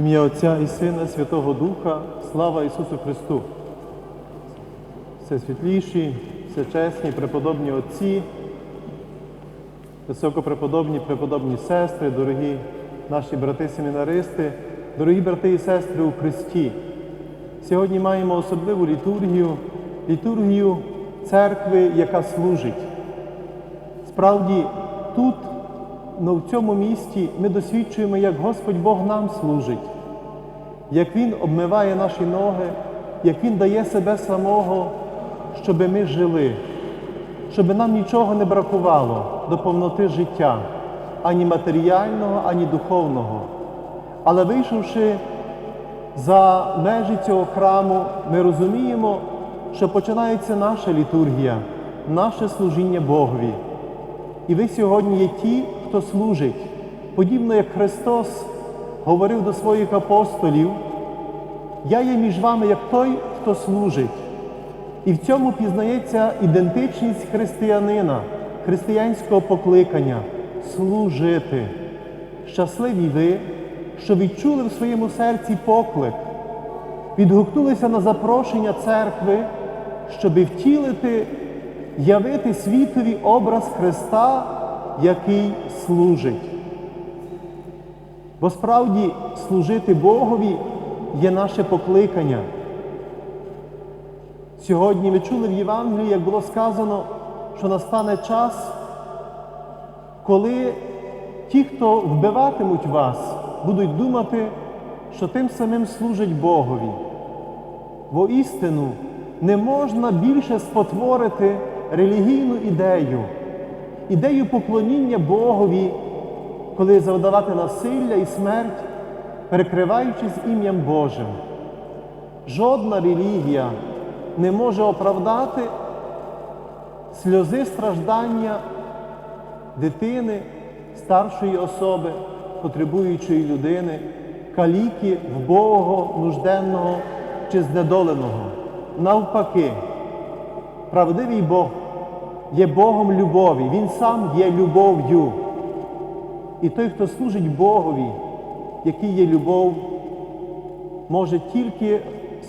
Ім'я Отця і Сина, Святого Духа, слава Ісусу Христу. Все світліші, все чесні, преподобні Отці, високопреподобні, преподобні сестри, дорогі наші брати-семінаристи, дорогі брати і сестри у Христі. Сьогодні маємо особливу літургію, літургію церкви, яка служить. Справді, тут, ну, в цьому місті, ми досвідчуємо, як Господь Бог нам служить, як Він обмиває наші ноги, як Він дає себе самого, щоби ми жили, щоб нам нічого не бракувало до повноти життя, ані матеріального, ані духовного. Але вийшовши за межі цього храму, ми розуміємо, що починається наша літургія, наше служіння Богові. І ви сьогодні є ті, хто служить, подібно як Христос говорив до своїх апостолів, я є між вами як той, хто служить. І в цьому пізнається ідентичність християнина, християнського покликання служити. Щасливі ви, що відчули в своєму серці поклик, відгукнулися на запрошення церкви, щоби втілити явити світові образ Христа, який служить. Бо справді служити Богові є наше покликання. Сьогодні ви чули в Євангелії, як було сказано, що настане час, коли ті, хто вбиватимуть вас, будуть думати, що тим самим служить Богові. Бо істину не можна більше спотворити релігійну ідею, ідею поклоніння Богові, коли завдавати насилля і смерть, перекриваючись ім'ям Божим. Жодна релігія не може оправдати сльози страждання дитини, старшої особи, потребуючої людини, каліки, вбогого, нужденного чи знедоленого. Навпаки, правдивий Бог є Богом любові, Він сам є любов'ю. І той, хто служить Богові, який є любов, може тільки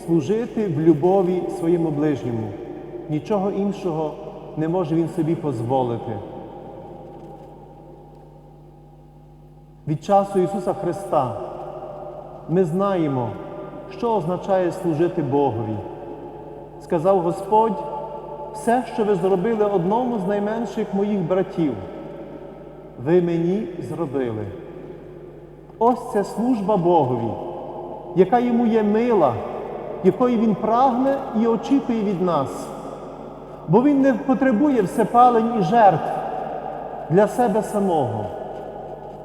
служити в любові своєму ближньому. Нічого іншого не може він собі дозволити. Від часу Ісуса Христа ми знаємо, що означає служити Богові. Сказав Господь, все, що ви зробили одному з найменших моїх братів, ви мені зробили. Ось це служба Богові, яка йому є мила, якої Він прагне і очікує від нас. Бо Він не потребує всепалень і жертв для себе самого.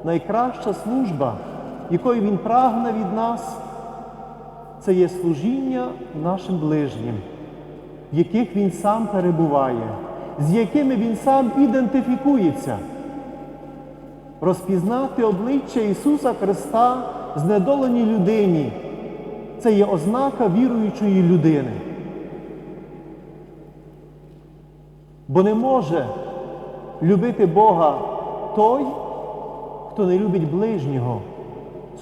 Найкраща служба, якої Він прагне від нас, це є служіння нашим ближнім, в яких Він сам перебуває, з якими Він сам ідентифікується. Розпізнати обличчя Ісуса Христа знедоленій людині це є ознака віруючої людини. Бо не може любити Бога той, хто не любить ближнього,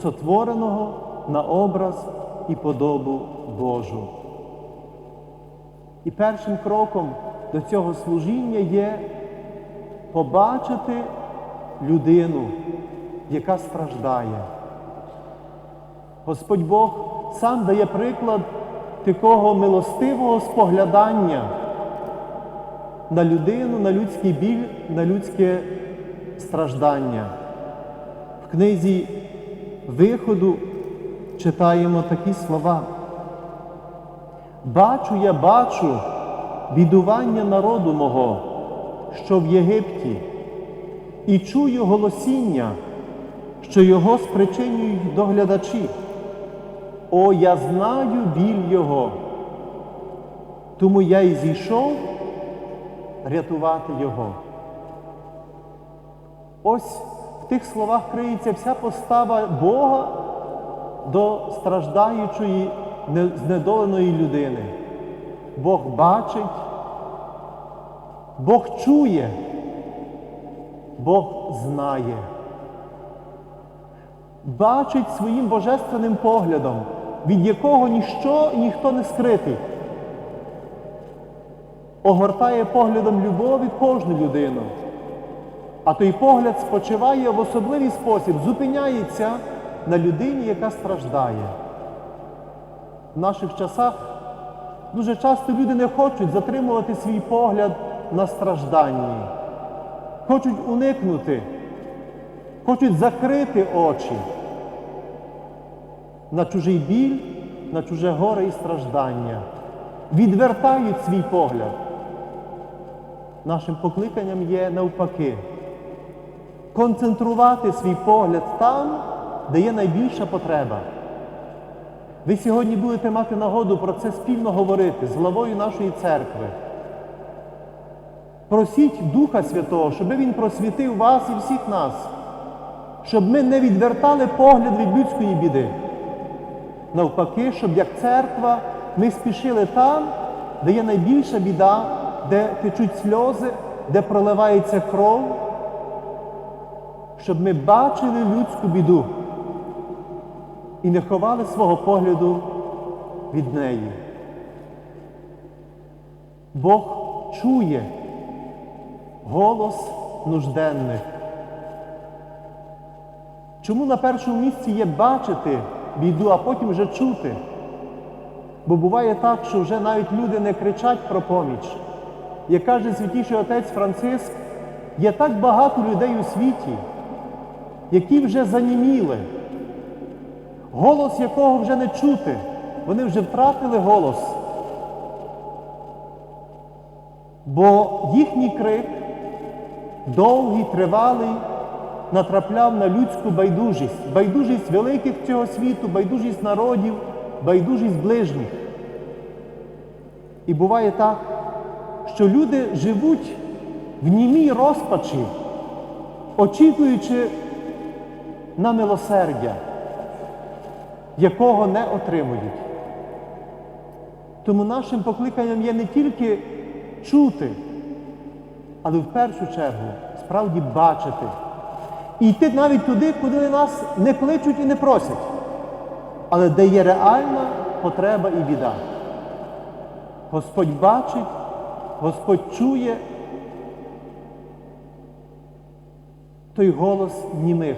сотвореного на образ і подобу Божу. І першим кроком до цього служіння є побачити людину, яка страждає. Господь Бог сам дає приклад такого милостивого споглядання на людину, на людський біль, на людське страждання. В книзі Виходу читаємо такі слова. Бачу, я бачу бідування народу мого, що в Єгипті, і чую голосіння, що його спричинюють доглядачі. О, я знаю біль Його, тому я й зійшов рятувати Його. Ось в тих словах криється вся постава Бога до страждаючої, знедоленої людини. Бог бачить, Бог чує, Бог знає. бачить своїм божественним поглядом, від якого ніщо ніхто не скритий. Огортає поглядом любові кожну людину. А той погляд спочиває в особливий спосіб, зупиняється на людині, яка страждає. В наших часах дуже часто люди не хочуть затримувати свій погляд на стражданні, хочуть уникнути, хочуть закрити очі на чужий біль, на чуже горе і страждання, відвертають свій погляд. Нашим покликанням є навпаки концентрувати свій погляд там, де є найбільша потреба. Ви сьогодні будете мати нагоду про це спільно говорити з главою нашої церкви. Просіть Духа Святого, щоб Він просвітив вас і всіх нас, щоб ми не відвертали погляд від людської біди. Навпаки, щоб як церква ми спішили там, де є найбільша біда, де течуть сльози, де проливається кров, щоб ми бачили людську біду і не ховали свого погляду від неї. Бог чує голос нужденних. Чому на першому місці є бачити біду, а потім вже чути? Бо буває так, що вже навіть люди не кричать про поміч. Як каже святіший отець Франциск, є так багато людей у світі, які вже заніміли, голос якого вже не чути. Вони вже втратили голос. Бо їхній крик, довгий, тривалий, натрапляв на людську байдужість, байдужість великих цього світу, байдужість народів, байдужість ближніх. І буває так, що люди живуть в німій розпачі, очікуючи на милосердя, якого не отримують. Тому нашим покликанням є не тільки чути, але в першу чергу справді бачити. І йти навіть туди, куди нас не кличуть і не просять, але де є реальна потреба і біда. Господь бачить, Господь чує той голос німих.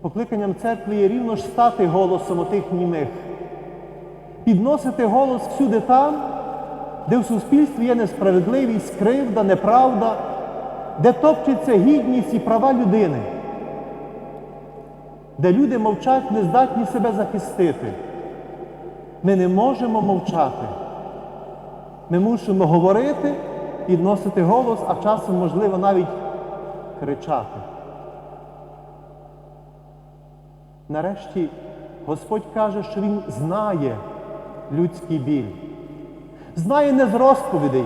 Покликанням церкви є рівно ж стати голосом отих німих, підносити голос всюди там, де в суспільстві є несправедливість, кривда, неправда, де топчеться гідність і права людини, де люди мовчать, не здатні себе захистити. Ми не можемо мовчати. Ми мусимо говорити, підносити голос, а часом, можливо, навіть кричати. Нарешті Господь каже, що Він знає людський біль. Знає не з розповідей,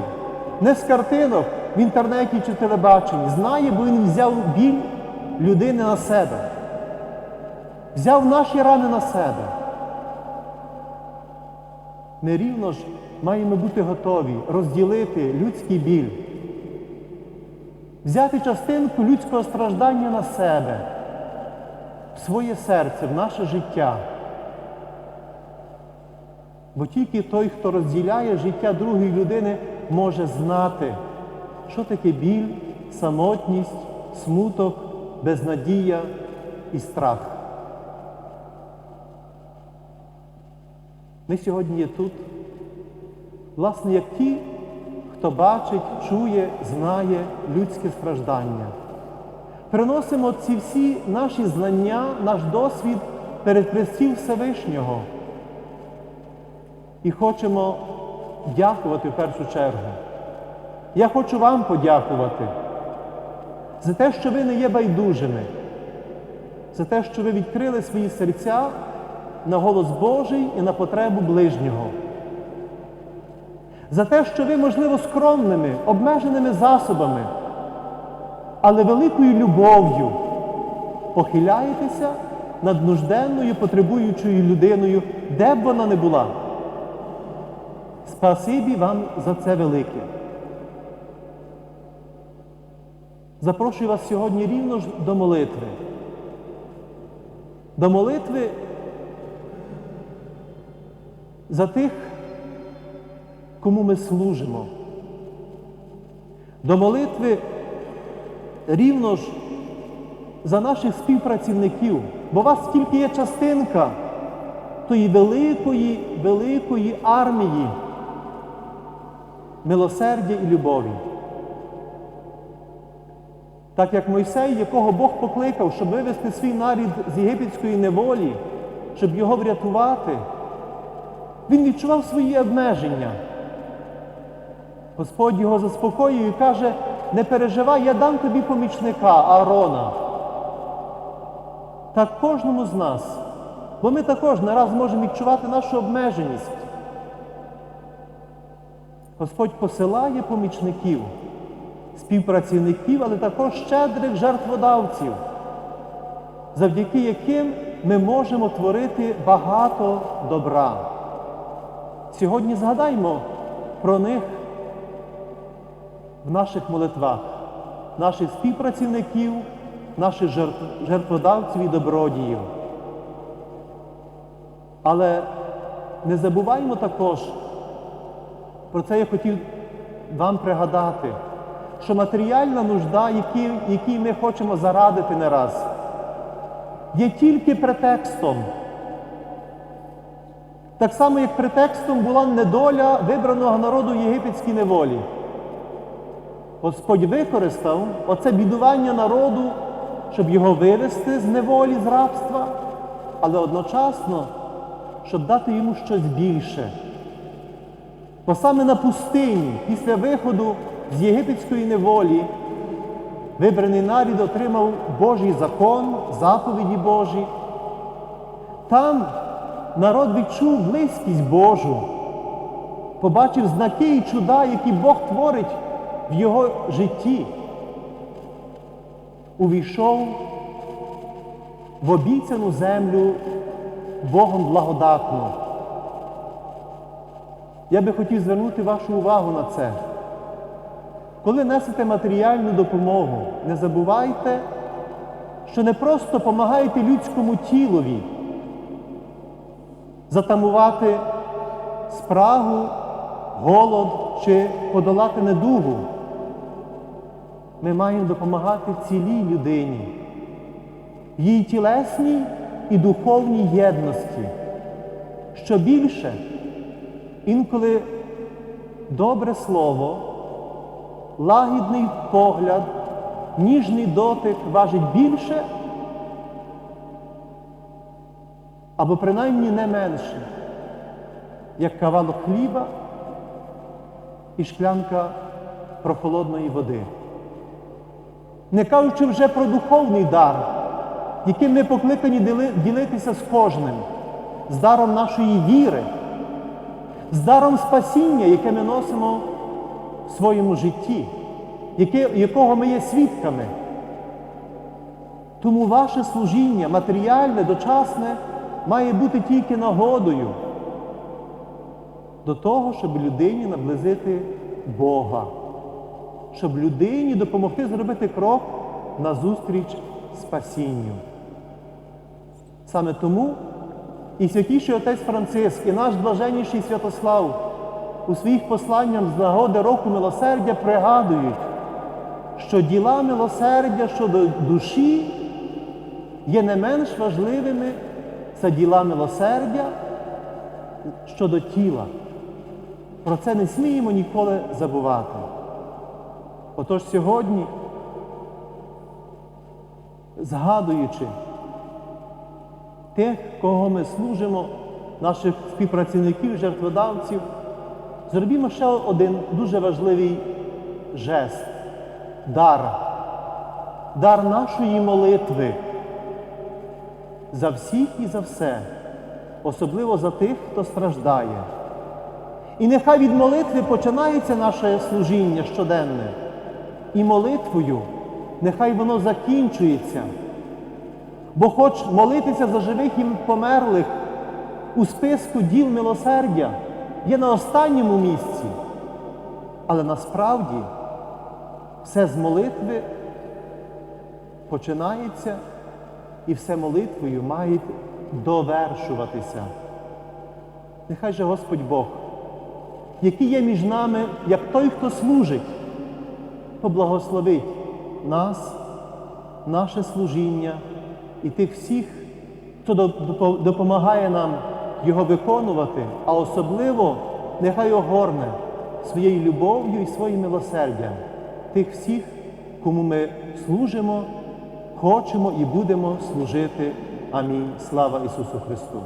не з картинок в інтернеті чи телебаченні. Знає, бо Він взяв біль людини на себе. Взяв наші рани на себе. Ми рівно ж маємо бути готові розділити людський біль, взяти частинку людського страждання на себе, в своє серце, в наше життя. Бо тільки той, хто розділяє життя другої людини, може знати, що таке біль, самотність, смуток, безнадія і страх. Ми сьогодні є тут, власне, як ті, хто бачить, чує, знає людське страждання. Приносимо ці всі наші знання, наш досвід перед престів Всевишнього. І хочемо дякувати в першу чергу. Я хочу вам подякувати за те, що ви не є байдужими, за те, що ви відкрили свої серця на голос Божий і на потребу ближнього. За те, що ви, можливо, скромними, обмеженими засобами, але великою любов'ю похиляєтеся над нужденною, потребуючою людиною, де б вона не була. Спасибі вам за це велике. Запрошую вас сьогодні рівно ж до молитви. до молитви за тих, кому ми служимо, до молитви рівно ж за наших співпрацівників, бо вас тільки є частинка тої великої, великої армії милосердя і любові. Так як Мойсей, якого Бог покликав, щоб вивести свій нарід з єгипетської неволі, щоб його врятувати, він відчував свої обмеження. Господь його заспокоює і каже, не переживай, я дам тобі помічника Аарона. Так кожному з нас, бо ми також не раз можемо відчувати нашу обмеженість. Господь посилає помічників, співпрацівників, але також щедрих жертводавців, завдяки яким ми можемо творити багато добра. Сьогодні згадаймо про них в наших молитвах, наших співпрацівників, наших жертводавців і добродіїв. Але не забуваймо також, про це я хотів вам пригадати, що матеріальна нужда, якій, ми хочемо зарадити не раз, є тільки претекстом. Так само, як претекстом була недоля вибраного народу єгипетській неволі. Господь використав оце бідування народу, щоб його вивести з неволі, з рабства, але одночасно, щоб дати йому щось більше. Бо саме на пустині, після виходу з єгипетської неволі, вибраний нарід отримав Божий закон, заповіді Божі. Там народ відчув близькість Божу, побачив знаки і чуда, які Бог творить в його житті. Увійшов в обіцяну землю Богом благодатну. Я би хотів звернути вашу увагу на це. Коли несете матеріальну допомогу, не забувайте, що не просто допомагаєте людському тілові затамувати спрагу, голод чи подолати недугу. Ми маємо допомагати цілій людині, її тілесній і духовній єдності. Що більше, інколи добре слово, лагідний погляд, ніжний дотик важить більше, або принаймні не менше, як кавалок хліба і шклянка прохолодної води. Не кажучи вже про духовний дар, яким ми покликані ділитися з кожним, з даром нашої віри, з даром спасіння, яке ми носимо в своєму житті, якого ми є свідками. Тому ваше служіння, матеріальне, дочасне, має бути тільки нагодою до того, щоб людині наблизити Бога, щоб людині допомогти зробити крок назустріч спасінню. Саме тому і святіший отець Франциск, і наш блаженніший Святослав у своїх посланнях з нагоди року милосердя пригадують, що діла милосердя щодо душі є не менш важливими за діла милосердя щодо тіла. Про це не сміємо ніколи забувати. Отож сьогодні, згадуючи тих, кого ми служимо, наших співпрацівників, жертводавців, зробімо ще один дуже важливий жест, дар, дар нашої молитви за всіх і за все, особливо за тих, хто страждає. І нехай від молитви починається наше служіння щоденне. І молитвою нехай воно закінчується. Бо хоч молитися за живих і померлих у списку діл милосердя є на останньому місці, але насправді все з молитви починається і все молитвою мають довершуватися. Нехай же Господь Бог, який є між нами, як той, хто служить, поблагословить нас, наше служіння і тих всіх, хто допомагає нам його виконувати, а особливо нехай огорне своєю любов'ю і своїм милосердям тих всіх, кому ми служимо, хочемо і будемо служити. Амінь. Слава Ісусу Христу!